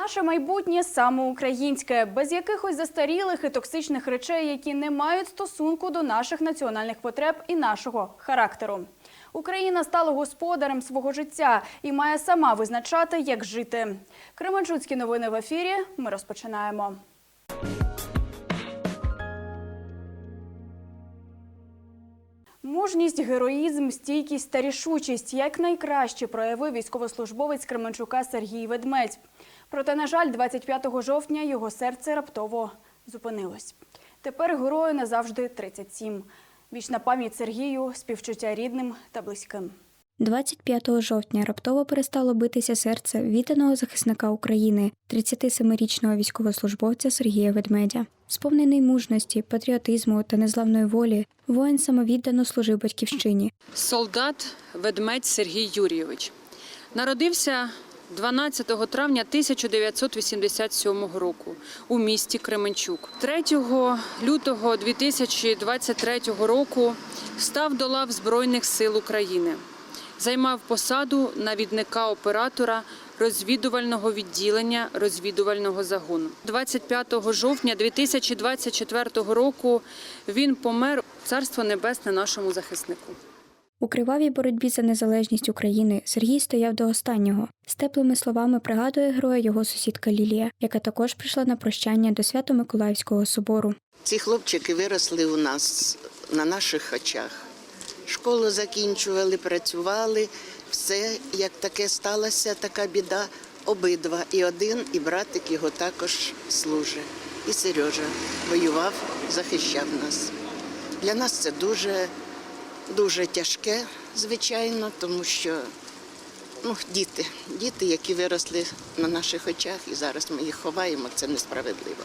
Наше майбутнє саме українське, без якихось застарілих і токсичних речей, які не мають стосунку до наших національних потреб і нашого характеру. Україна стала господарем свого життя і має сама визначати, як жити. Кременчуцькі новини в ефірі. Ми розпочинаємо. Мужність, героїзм, стійкість та рішучість якнайкраще проявив військовослужбовець Кременчука Сергій Ведмедь. Проте, на жаль, 25 жовтня його серце раптово зупинилось. Тепер герою назавжди 37. Вічна пам'ять Сергію, співчуття рідним та близьким. 25 жовтня раптово перестало битися серце відданого захисника України, 37-річного військовослужбовця Сергія Ведмедя. Сповнений мужності, патріотизму та незламної волі, воїн самовіддано служив батьківщині. Солдат Ведмедь Сергій Юрійович народився 12 травня 1987 року у місті Кременчук. 3 лютого 2023 року став до лав Збройних сил України. Займав посаду навідника оператора розвідувального відділення розвідувального загону. 25 жовтня 2024 року він помер. Царство небесне нашому захиснику. У кривавій боротьбі за незалежність України Сергій стояв до останнього. З теплими словами пригадує героя його сусідка Лілія, яка також прийшла на прощання до Свято-Миколаївського собору. Ці хлопчики виросли у нас на наших очах. Школу закінчували, працювали. Все, як таке сталося, така біда. Обидва. І один, і братик його також служить. І Сережа воював, захищав нас. Для нас це дуже, дуже тяжке, звичайно, тому що ну, діти, діти, які виросли на наших очах, і зараз ми їх ховаємо, це несправедливо.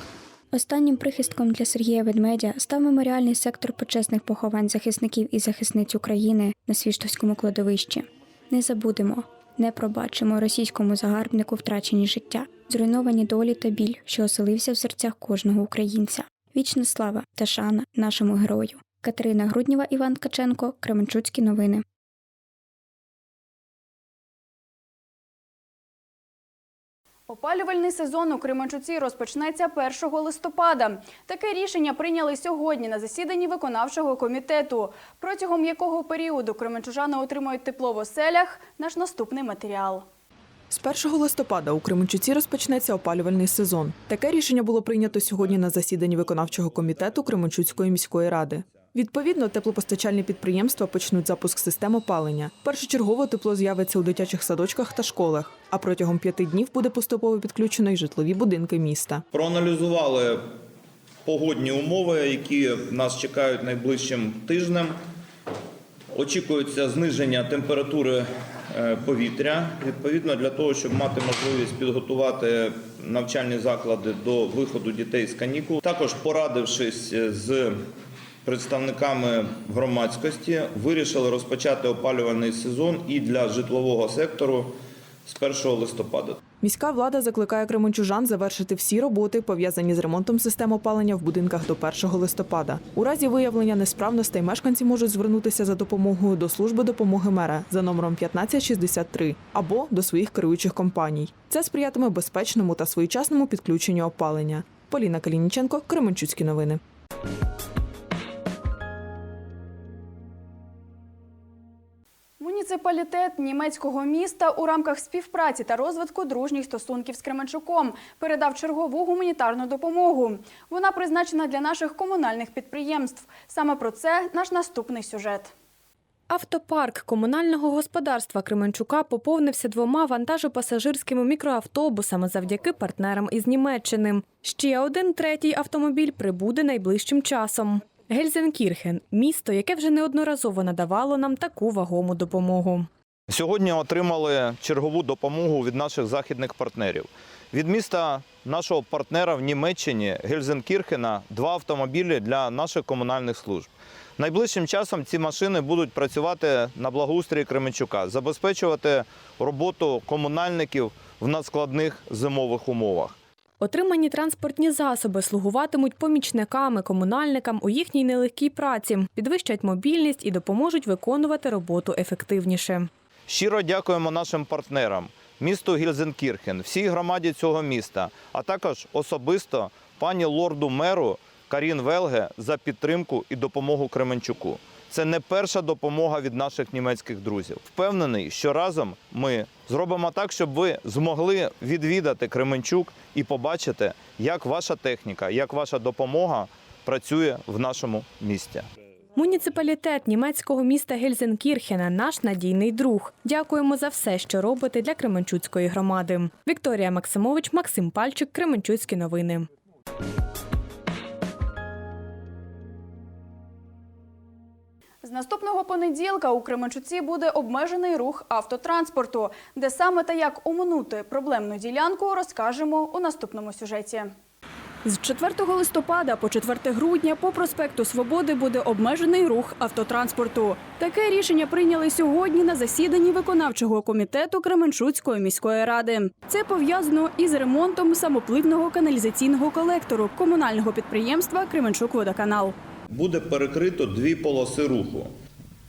Останнім прихистком для Сергія Ведмедя став меморіальний сектор почесних поховань захисників і захисниць України на Свіштовському кладовищі. Не забудемо, не пробачимо російському загарбнику втрачені життя, зруйновані долі та біль, що оселився в серцях кожного українця. Вічна слава та шана нашому герою. Катерина Груднєва, Іван Ткаченко, Кременчуцькі новини. Опалювальний сезон у Кременчуці розпочнеться 1 листопада. Таке рішення прийняли сьогодні на засіданні виконавчого комітету, протягом якого періоду кременчужани отримують тепло в оселях. Наш наступний матеріал. З 1 листопада у Кременчуці розпочнеться опалювальний сезон. Таке рішення було прийнято сьогодні на засіданні виконавчого комітету Кременчуцької міської ради. Відповідно, теплопостачальні підприємства почнуть запуск систем опалення. Першочергово тепло з'явиться у дитячих садочках та школах, а протягом п'яти днів буде поступово підключено й житлові будинки міста. Проаналізували погодні умови, які нас чекають найближчим тижнем. Очікується зниження температури е, повітря, відповідно для того, щоб мати можливість підготувати навчальні заклади до виходу дітей з канікул. Також порадившись з представниками громадськості, вирішили розпочати опалювальний сезон і для житлового сектору з 1 листопада. Міська влада закликає кременчужан завершити всі роботи, пов'язані з ремонтом систем опалення в будинках до 1 листопада. У разі виявлення несправностей мешканці можуть звернутися за допомогою до служби допомоги мера за номером 1563 або до своїх керуючих компаній. Це сприятиме безпечному та своєчасному підключенню опалення. Поліна Калініченко, Кременчуцькі новини. Муніципалітет німецького міста у рамках співпраці та розвитку дружніх стосунків з Кременчуком передав чергову гуманітарну допомогу. Вона призначена для наших комунальних підприємств. Саме про це наш наступний сюжет. Автопарк комунального господарства Кременчука поповнився двома вантажопасажирськими мікроавтобусами завдяки партнерам із Німеччини. Ще один третій автомобіль прибуде найближчим часом. Гельзенкірхен місто, яке вже неодноразово надавало нам таку вагому допомогу. Сьогодні отримали чергову допомогу від наших західних партнерів. Від міста нашого партнера в Німеччині Гельзенкірхена два автомобілі для наших комунальних служб. Найближчим часом ці машини будуть працювати на благоустрій Кременчука, забезпечувати роботу комунальників в надскладних зимових умовах. Отримані транспортні засоби слугуватимуть помічниками комунальникам у їхній нелегкій праці, підвищать мобільність і допоможуть виконувати роботу ефективніше. Щиро дякуємо нашим партнерам місту Гільзенкірхен, всій громаді цього міста, а також особисто пані лорду меру Карін Велге за підтримку і допомогу Кременчуку. Це не перша допомога від наших німецьких друзів. Впевнений, що разом ми зробимо так, щоб ви змогли відвідати Кременчук і побачити, як ваша техніка, як ваша допомога працює в нашому місті. Муніципалітет німецького міста Гельзенкірхена наш надійний друг. Дякуємо за все, що робите для Кременчуцької громади. Вікторія Максимович, Максим Пальчик, Кременчуцькі новини. Наступного понеділка у Кременчуці буде обмежений рух автотранспорту. Де саме та як оминути проблемну ділянку, розкажемо у наступному сюжеті. З 4 листопада по 4 грудня по проспекту Свободи буде обмежений рух автотранспорту. Таке рішення прийняли сьогодні на засіданні виконавчого комітету Кременчуцької міської ради. Це пов'язано із ремонтом самопливного каналізаційного колектору комунального підприємства Кременчук-Водоканал. Буде перекрито дві полоси руху.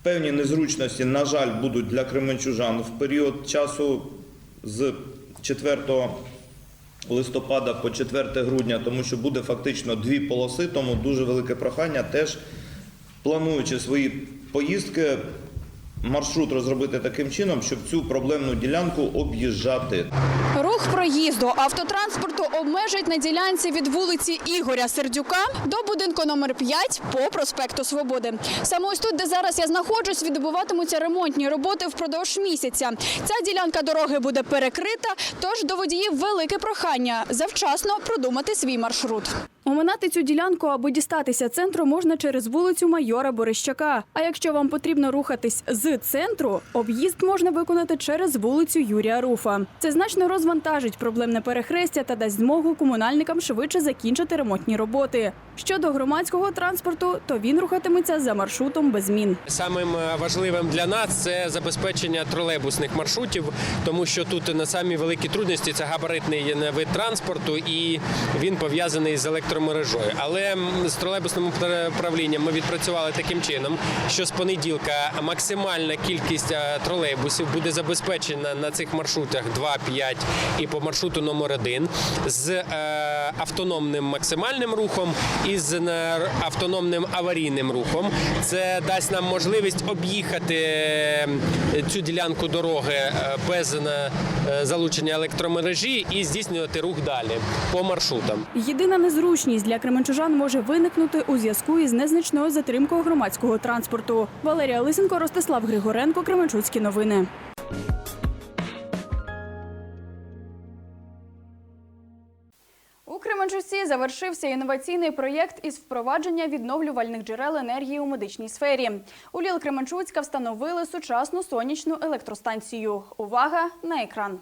Певні незручності, на жаль, будуть для кременчужан в період часу з 4 листопада по 4 грудня, тому що буде фактично дві полоси, тому дуже велике прохання теж плануючи свої поїздки, маршрут розробити таким чином, щоб цю проблемну ділянку об'їжджати. Рух проїзду автотранспорту обмежать на ділянці від вулиці Ігоря Сердюка до будинку номер 5 по проспекту Свободи. Саме ось тут, де зараз я знаходжусь, відбуватимуться ремонтні роботи впродовж місяця. Ця ділянка дороги буде перекрита, тож до водіїв велике прохання завчасно продумати свій маршрут. Оминати цю ділянку аби дістатися центру можна через вулицю Майора Борищака. А якщо вам потрібно рухатись з центру, об'їзд можна виконати через вулицю Юрія Руфа. Це значно розвантажить проблемне перехрестя та дасть змогу комунальникам швидше закінчити ремонтні роботи. Щодо громадського транспорту, то він рухатиметься за маршрутом без змін. Самим е, важливим для нас це забезпечення тролейбусних маршрутів, тому що тут на самі великі трудності це габаритний вид транспорту і він пов'язаний з електромережою. Але з тролейбусним пр- управлінням ми відпрацювали таким чином, що з понеділка максимальна кількість е, тролейбусів буде забезпечена на цих маршрутах 2, 5 і по маршруту номер 1 з е, автономним максимальним рухом і з е, автономним аварійним рухом. Це дасть нам можливість об'їхати цю ділянку дороги без залучення електромережі і здійснювати рух далі по маршрутам. Єдина незручність для кременчужан може виникнути у зв'язку із незначною затримкою громадського транспорту. Валерія Лисенко, Ростислав Григоренко, Кременчуцькі новини. У Кременчуці завершився інноваційний проєкт із впровадження відновлювальних джерел енергії у медичній сфері. У Ліл Кременчуцька встановили сучасну сонячну електростанцію. Увага на екран.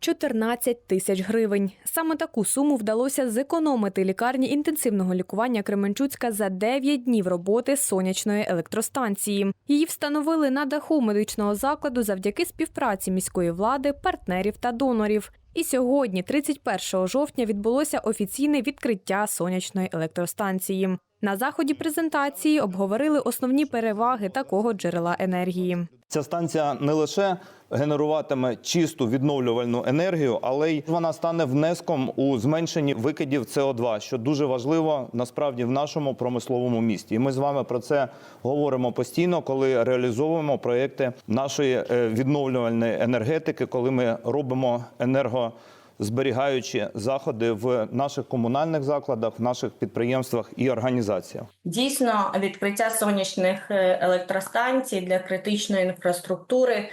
14 тисяч гривень. Саме таку суму вдалося зекономити лікарні інтенсивного лікування Кременчуцька за 9 днів роботи сонячної електростанції. Її встановили на даху медичного закладу завдяки співпраці міської влади, партнерів та донорів. І сьогодні, 31 жовтня, відбулося офіційне відкриття сонячної електростанції. На заході презентації обговорили основні переваги такого джерела енергії. Ця станція не лише генеруватиме чисту відновлювальну енергію, але й вона стане внеском у зменшенні викидів СО2, що дуже важливо насправді в нашому промисловому місті. І ми з вами про це говоримо постійно, коли реалізовуємо проекти нашої е, відновлювальної енергетики, коли ми робимо енерго. Зберігаючи заходи в наших комунальних закладах, в наших підприємствах і організаціях. Дійсно, відкриття сонячних е, електростанцій для критичної інфраструктури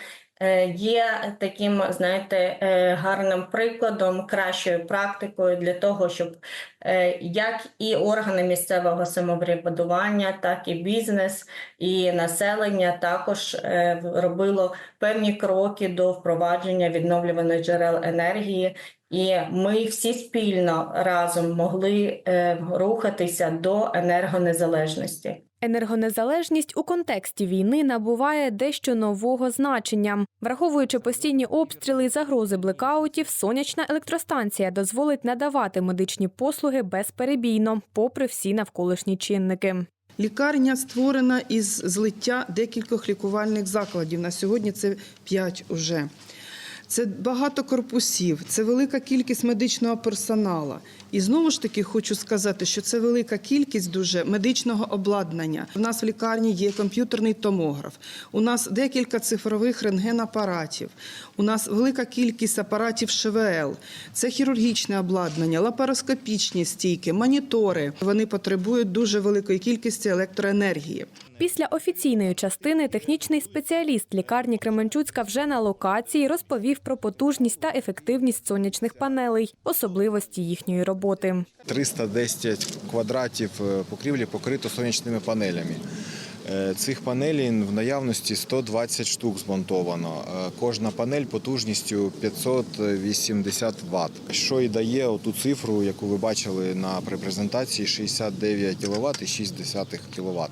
є таким, знаєте, е, гарним прикладом, кращою практикою для того, щоб е, як і органи місцевого самоврядування, так і бізнес, і населення також е, робило певні кроки до впровадження відновлюваних джерел енергії. І ми всі спільно разом могли е, рухатися до енергонезалежності. Енергонезалежність у контексті війни набуває дещо нового значення. Враховуючи постійні обстріли і загрози блекаутів, сонячна електростанція дозволить надавати медичні послуги безперебійно, попри всі навколишні чинники. Лікарня створена із злиття декількох лікувальних закладів. На сьогодні це 5 уже. Це багато корпусів, це велика кількість медичного персоналу. І знову ж таки хочу сказати, що це велика кількість дуже медичного обладнання. У нас в лікарні є комп'ютерний томограф, у нас декілька цифрових рентгенапаратів, у нас велика кількість апаратів ШВЛ, це хірургічне обладнання, лапароскопічні стійки, монітори. Вони потребують дуже великої кількості електроенергії. Після офіційної частини технічний спеціаліст лікарні Кременчуцька вже на локації розповів про потужність та ефективність сонячних панелей, особливості їхньої роботи. 310 квадратів е, покрівлі покрито сонячними панелями. Е, Цих панелей в наявності 120 штук змонтовано. Е, Кожна панель потужністю 580 Вт, що і дає оту цифру, яку ви бачили на презентації 69 кВт і 6 кВт.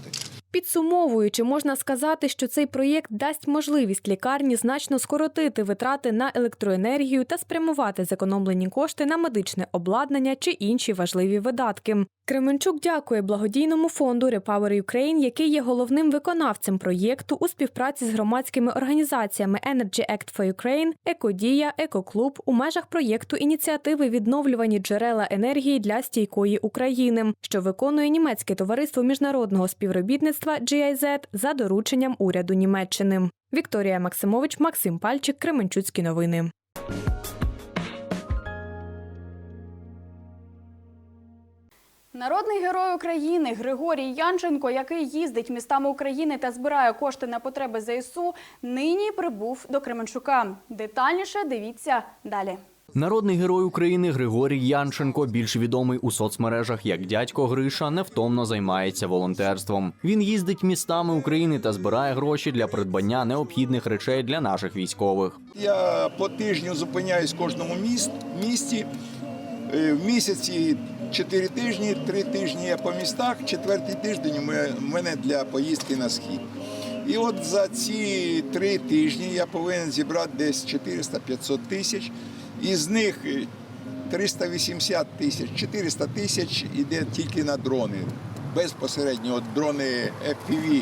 Підсумовуючи, можна сказати, що цей проєкт дасть можливість лікарні значно скоротити витрати на електроенергію та спрямувати зекономлені кошти на медичне обладнання чи інші важливі видатки. Кременчук дякує благодійному фонду Repower Ukraine, який є головним виконавцем проєкту у співпраці з громадськими організаціями Energy Act for Ukraine, Екодія, Екоклуб у межах проєкту ініціативи відновлювані джерела енергії для стійкої України, що виконує німецьке товариство міжнародного співробітництва GIZ за дорученням уряду Німеччини. Вікторія Максимович, Максим Пальчик, Кременчуцькі новини. Народний герой України Григорій Янченко, який їздить містами України та збирає кошти на потреби ЗСУ, нині прибув до Кременчука. Детальніше дивіться далі. Народний герой України Григорій Янченко, більш відомий у соцмережах як дядько Гриша, невтомно займається волонтерством. Він їздить містами України та збирає гроші для придбання необхідних речей для наших військових. Я по тижню зупиняюсь в кожному міст, місті. Е, В місяці 4 тижні, 3 тижні я по містах, четвертий тиждень у мене для поїздки на схід. І от за ці три тижні я повинен зібрати десь 400-500 тисяч. Із них е, 380 тисяч, 400 тисяч іде тільки на дрони. Безпосередньо от дрони FPV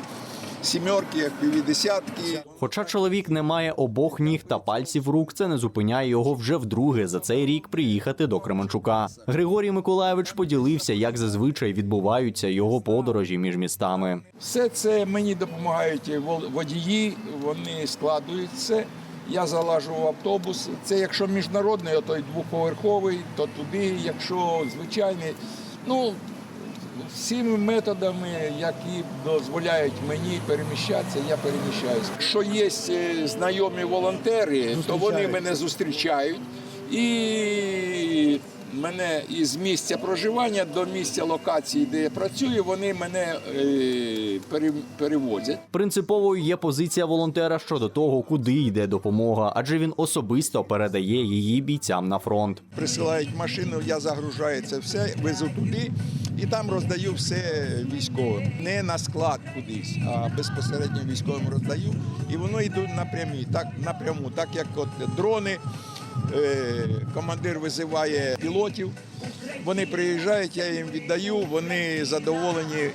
сімерки, FPV десятки. Хоча чоловік не має обох ніг та пальців рук, це не зупиняє його вже вдруге за цей рік приїхати до Кременчука. Григорій Миколаєвич поділився, як зазвичай відбуваються його подорожі між містами. Все це мені допомагають водії, вони складують це. Я залажу в автобус. Це якщо міжнародний, то й двоповерховий, то туди, якщо звичайний. Ну, всіми методами, які дозволяють мені переміщатися, я переміщаюся. Якщо є е, знайомі волонтери, то вони мене зустрічають і мене із місця проживання до місця локації, де я працюю, вони мене е, перевозять. Принциповою є позиція волонтера щодо того, куди йде допомога, адже він особисто передає її бійцям на фронт. Присилають машину, я загружаю це все, везу туди і там роздаю все військовим. Не на склад кудись, а безпосередньо військовим роздаю. І воно йде напрямі, так напряму, так як от дрони. Е, Командир визиває пілотів, вони приїжджають, я їм віддаю, вони задоволені,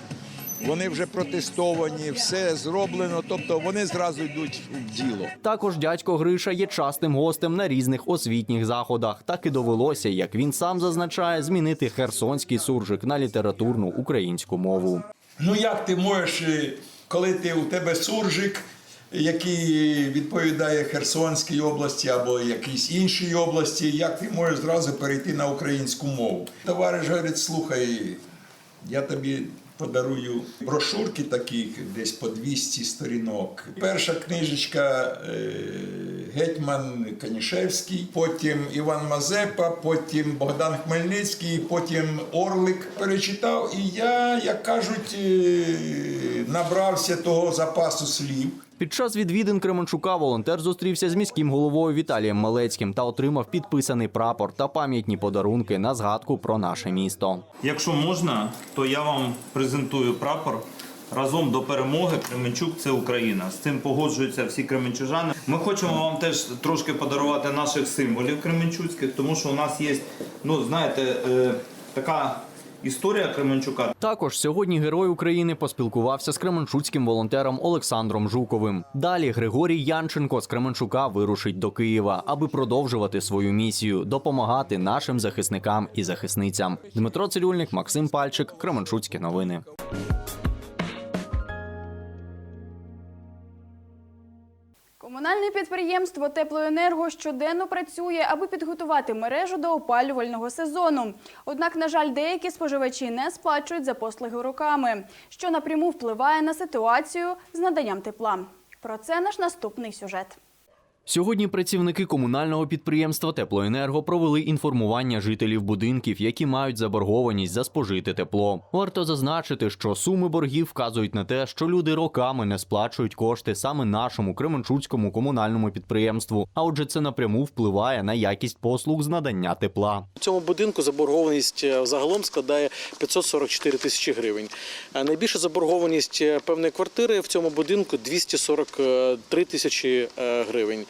вони вже протестовані, все зроблено, тобто вони зразу йдуть в діло. Також дядько Гриша є частим гостем на різних освітніх заходах. Так і довелося, як він сам зазначає, змінити херсонський суржик на літературну українську мову. Ну як ти можеш, е, коли ти у тебе суржик, який відповідає Херсонській області або якійсь іншій області, як ти можеш зразу перейти на українську мову? Товариш говорить, слухай, я тобі подарую брошурки таких, десь по 200 сторінок. Перша книжечка е, Гетьман Канішевський, потім Іван Мазепа, потім Богдан Хмельницький, потім Орлик перечитав. І я, як кажуть, е, набрався того запасу слів. Під час відвідин Кременчука волонтер зустрівся з міським головою Віталієм Малецьким та отримав підписаний прапор та пам'ятні подарунки на згадку про наше місто. Якщо можна, то я вам презентую прапор. Разом до перемоги Кременчук це Україна. З цим погоджуються всі кременчужани. Ми хочемо вам теж трошки подарувати наших символів кременчуцьких, тому що у нас є, ну знаєте, е, така історія Кременчука. Також сьогодні герой України поспілкувався з кременчуцьким волонтером Олександром Жуковим. Далі Григорій Янченко з Кременчука вирушить до Києва, аби продовжувати свою місію допомагати нашим захисникам і захисницям. Дмитро Цирюльник, Максим Пальчик, Кременчуцькі новини. Комунальне підприємство Теплоенерго щоденно працює, аби підготувати мережу до опалювального сезону. Однак, на жаль, деякі споживачі не сплачують за послуги руками, що напряму впливає на ситуацію з наданням тепла. Про це наш наступний сюжет. Сьогодні працівники комунального підприємства Теплоенерго провели інформування жителів будинків, які мають заборгованість за спожите тепло. Варто зазначити, що суми боргів вказують на те, що люди роками не сплачують кошти саме нашому Кременчуцькому комунальному підприємству. А отже, це напряму впливає на якість послуг з надання тепла. У цьому будинку заборгованість е, загалом складає 544 тисячі гривень. А Найбільша заборгованість е, певної квартири в цьому будинку 243 тисячі е, гривень.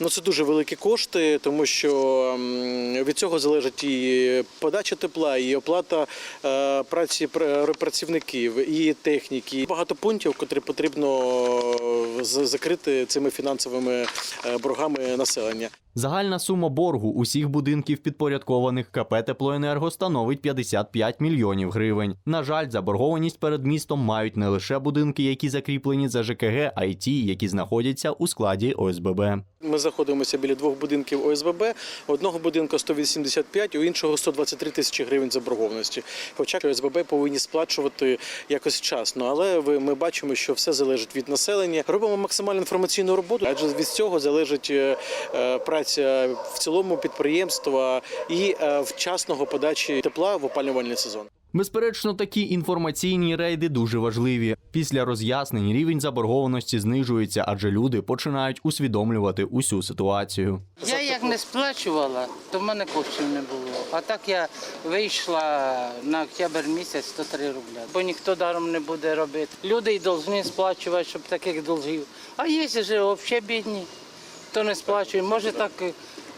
Ну, це дуже великі кошти, тому що від цього залежить і подача тепла, і оплата е, праці пр- працівників, і техніки. Багато пунктів, котрі потрібно е, закрити цими фінансовими е, боргами населення. Загальна сума боргу усіх будинків підпорядкованих КП Теплоенерго становить 55 мільйонів гривень. На жаль, заборгованість перед містом мають не лише будинки, які закріплені за ЖКГ, а й ті, які знаходяться у складі ОСББ. Ми знаходимося біля двох будинків ОСББ. Одного будинку 185, у іншого 123 тисячі гривень заборгованості. Хоча ОСББ повинні сплачувати якось вчасно, але ми бачимо, що все залежить від населення. Робимо максимальну інформаційну роботу, адже від цього залежить е, е, праця в цілому підприємства і е, вчасного подачі тепла в опалювальний сезон. Безперечно, такі інформаційні рейди дуже важливі. Після роз'яснень рівень заборгованості знижується, адже люди починають усвідомлювати усю ситуацію. Я як не сплачувала, то в мене коштів не було. А так я вийшла на октябрь місяць 103 рубля. Бо ніхто даром не буде робити. Люди й повинні сплачувати, щоб таких долгів. А є ж взагалі бідні, хто не сплачує. Може так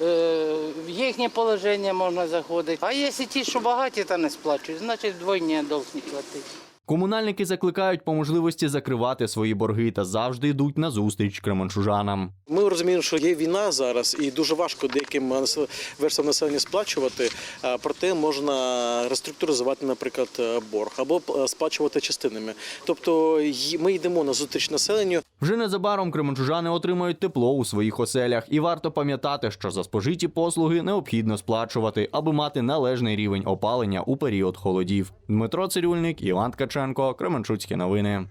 в їхнє положення можна заходити. А якщо ті, що багаті, та не сплачують, значить двойні довг не платить. Комунальники закликають по можливості закривати свої борги та завжди йдуть на зустріч кременчужанам. Ми розуміємо, що є війна зараз, і дуже важко деяким верствам населення сплачувати. Проте можна реструктуризувати, наприклад, е, борг або е, сплачувати частинами. Тобто ми йдемо на зустріч населенню. Вже незабаром кременчужани отримають тепло у своїх оселях, і варто пам'ятати, що за спожиті послуги необхідно сплачувати, аби мати належний рівень опалення у період холодів. Дмитро Цирюльник, Іван Ткаченко, Кременчуцькі новини.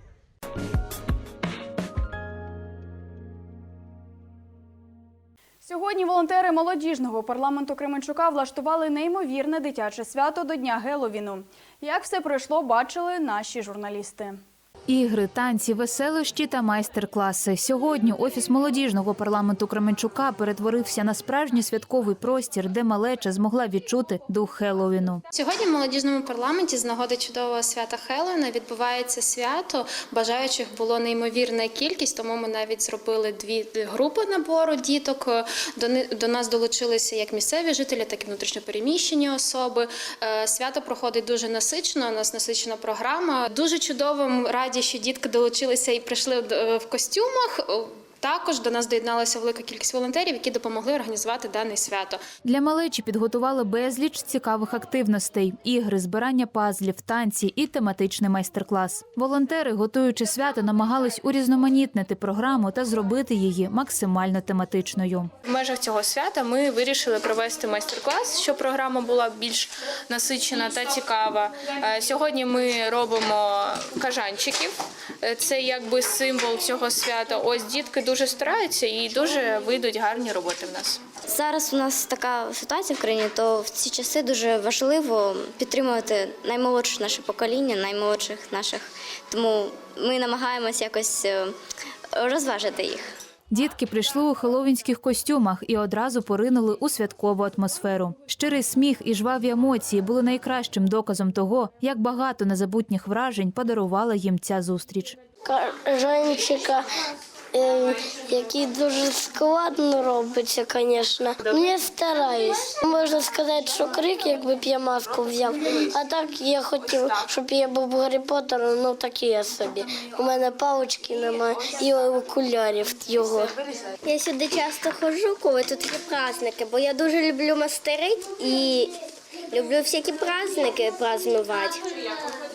Сьогодні волонтери молодіжного парламенту Кременчука влаштували неймовірне дитяче свято до Дня Геловіну. Як все пройшло, бачили наші журналісти. Ігри, танці, веселощі та майстер-класи. Сьогодні офіс молодіжного парламенту Кременчука перетворився на справжній святковий простір, де малеча змогла відчути дух Хеллоуіну. Сьогодні в молодіжному парламенті з нагоди чудового свята Хеллоуіна відбувається свято. Бажаючих було неймовірна кількість, тому ми навіть зробили дві групи набору діток. До, нас долучилися як місцеві жителі, так і внутрішньопереміщені особи. Е, Свято проходить дуже насичено. У нас насичена програма. Дуже чудовим раді, що дітки долучилися і прийшли е, в костюмах. Також до нас доєдналася велика кількість волонтерів, які допомогли організувати дане свято. Для малечі підготували безліч цікавих активностей: ігри, збирання пазлів, танці і тематичний майстер-клас. Волонтери, готуючи свято, намагались урізноманітнити програму та зробити її максимально тематичною. В межах цього свята ми вирішили провести майстер-клас, щоб програма була більш насичена та цікава. Е, Сьогодні ми робимо кажанчиків. Е, Це якби символ цього свята. Ось дітки дуже стараються і дуже вийдуть гарні роботи в нас. Зараз у нас така ситуація в країні, то в ці часи дуже важливо підтримувати наймолодше наше покоління, наймолодших наших. Тому ми намагаємось якось е, розважити їх. Дітки прийшли у хеловінських костюмах і одразу поринули у святкову атмосферу. Щирий сміх і жваві емоції були найкращим доказом того, як багато незабутніх вражень подарувала їм ця зустріч. Кажанчика е, який дуже складно робиться, звісно. Ну, я стараюсь. Можна сказати, що крик, якби б я маску взяв. А так я хотів, щоб я був Гаррі Поттером, ну такі я собі. У мене палички немає і окулярів його. Я сюди часто ходжу, коли тут є праздники, бо я дуже люблю мастерить і люблю всякі праздники празднувати.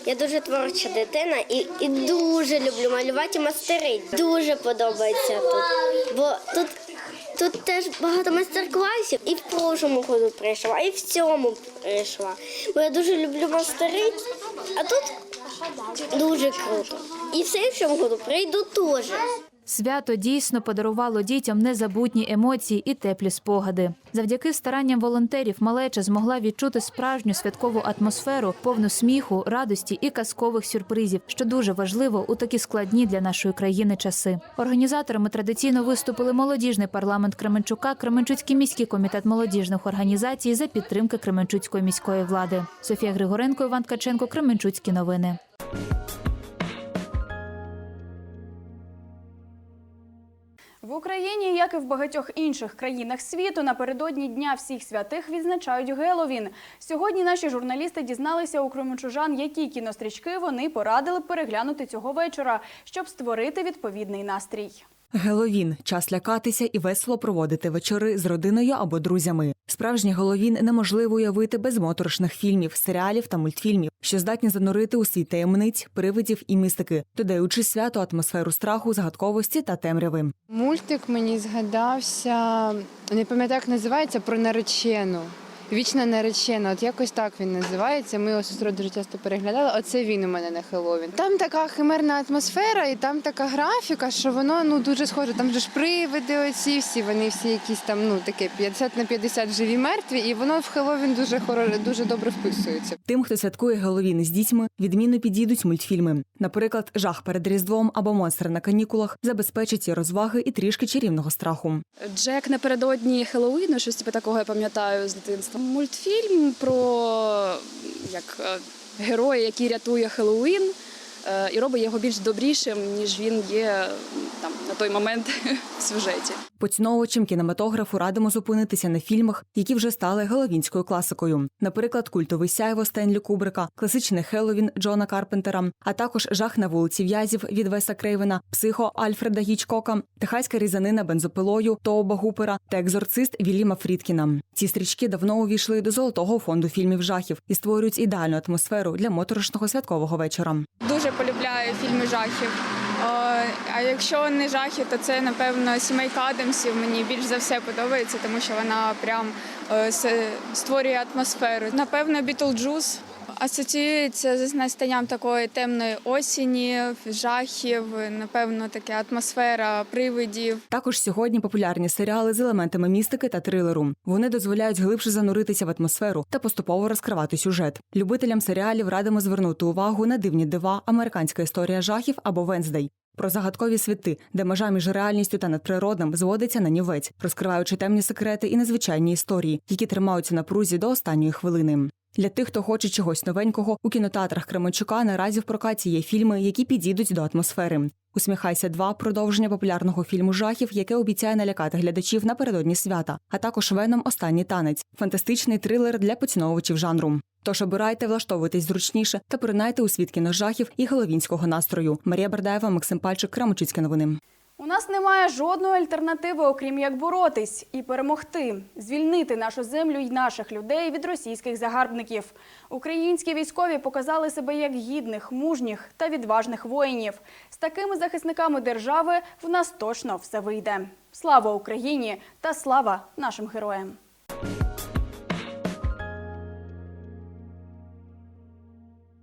Я дуже творча дитина і, і дуже люблю малювати і мастерить. Дуже подобається тут. Бо тут, тут теж багато майстер-класів. І в прошлому году прийшла, і в цьому прийшла. Бо я дуже люблю мастерить, а тут дуже круто. І в слідчому году прийду теж. Свято дійсно подарувало дітям незабутні емоції і теплі спогади. Завдяки старанням волонтерів малеча змогла відчути справжню святкову атмосферу, повну сміху, радості і казкових сюрпризів, що дуже важливо у такі складні для нашої країни часи. Організаторами традиційно виступили молодіжний парламент Кременчука, Кременчуцький міський комітет молодіжних організацій за підтримки Кременчуцької міської влади. Софія Григоренко, Іван Ткаченко, Кременчуцькі новини. В Україні, як і в багатьох інших країнах світу, напередодні Дня всіх святих відзначають Геловін. Сьогодні наші журналісти дізналися у кременчужан, які кінострічки вони порадили переглянути цього вечора, щоб створити відповідний настрій. Геловін час лякатися і весело проводити вечори з родиною або друзями. Справжній Геловін неможливо уявити без моторошних фільмів, серіалів та мультфільмів, що здатні занурити у світ таємниць, привидів і містики, додаючи свято атмосферу страху, загадковості та темряви. Мультик мені згадався, не пам'ятаю, як називається, про наречену. Вічна наречена, от якось так він називається. Ми його з сестрою дуже часто переглядали. Оце він у мене на Хеллоуін. Там така химерна атмосфера, і там така графіка, що воно ну дуже схоже. Там же ж привиди, оці всі, вони всі якісь там, ну таке 50 на 50 живі мертві, і воно в Хеллоуін дуже хоро, дуже добре вписується. Тим, хто святкує Геловін з дітьми, відмінно підійдуть мультфільми. Наприклад, жах перед різдвом або монстр на канікулах забезпечить і розваги і трішки чарівного страху. Джек напередодні Хеллоуіну, щось типу такого я пам'ятаю з дитинства. Мультфільм про як е, героя, який рятує Хеллоуін і робить його більш добрішим, ніж він є там на той момент в сюжеті. Поціновувачам кінематографу радимо зупинитися на фільмах, які вже стали геловінською класикою. Наприклад, культовий сяйво Стенлі Кубрика, класичний Хеллоуін Джона Карпентера, а також жах на вулиці В'язів від Веса Крейвена, психо Альфреда Гічкока, техаська різанина бензопилою Тоуба Гупера та екзорцист Вільяма Фрідкіна. Ці стрічки давно увійшли до золотого фонду фільмів жахів і створюють ідеальну атмосферу для моторошного святкового вечора. Дуже полюбляю фільми жахів. А якщо не жахи, то це напевно сімейка Адамсів. Мені більш за все подобається, тому що вона прям е, створює атмосферу. Напевно, Бітлджус асоціюється з настанням такої темної осені, жахів. Напевно, така атмосфера привидів. Також сьогодні популярні серіали з елементами містики та трилеру. Вони дозволяють глибше зануритися в атмосферу та поступово розкривати сюжет. Любителям серіалів радимо звернути увагу на дивні дива, американська історія жахів або Венздей. Про загадкові світи, де межа між реальністю та надприродним зводиться на нівець, розкриваючи темні секрети і незвичайні історії, які тримаються на прузі до останньої хвилини. Для тих, хто хоче чогось новенького, у кінотеатрах Кременчука наразі в прокаті є фільми, які підійдуть до атмосфери. Усміхайся 2» – продовження популярного фільму жахів, яке обіцяє налякати глядачів напередодні свята, а також Веном Останній танець фантастичний трилер для поціновувачів жанру. Тож обирайте, влаштовуйтесь зручніше та поринайте у світ кіножахів і головінського настрою. Марія Бардаєва, Максим Пальчик, Крамочицькі новини. У нас немає жодної альтернативи, окрім як боротись і перемогти, звільнити нашу землю й наших людей від російських загарбників. Українські військові показали себе як гідних, мужніх та відважних воїнів. З такими захисниками держави в нас точно все вийде. Слава Україні та слава нашим героям!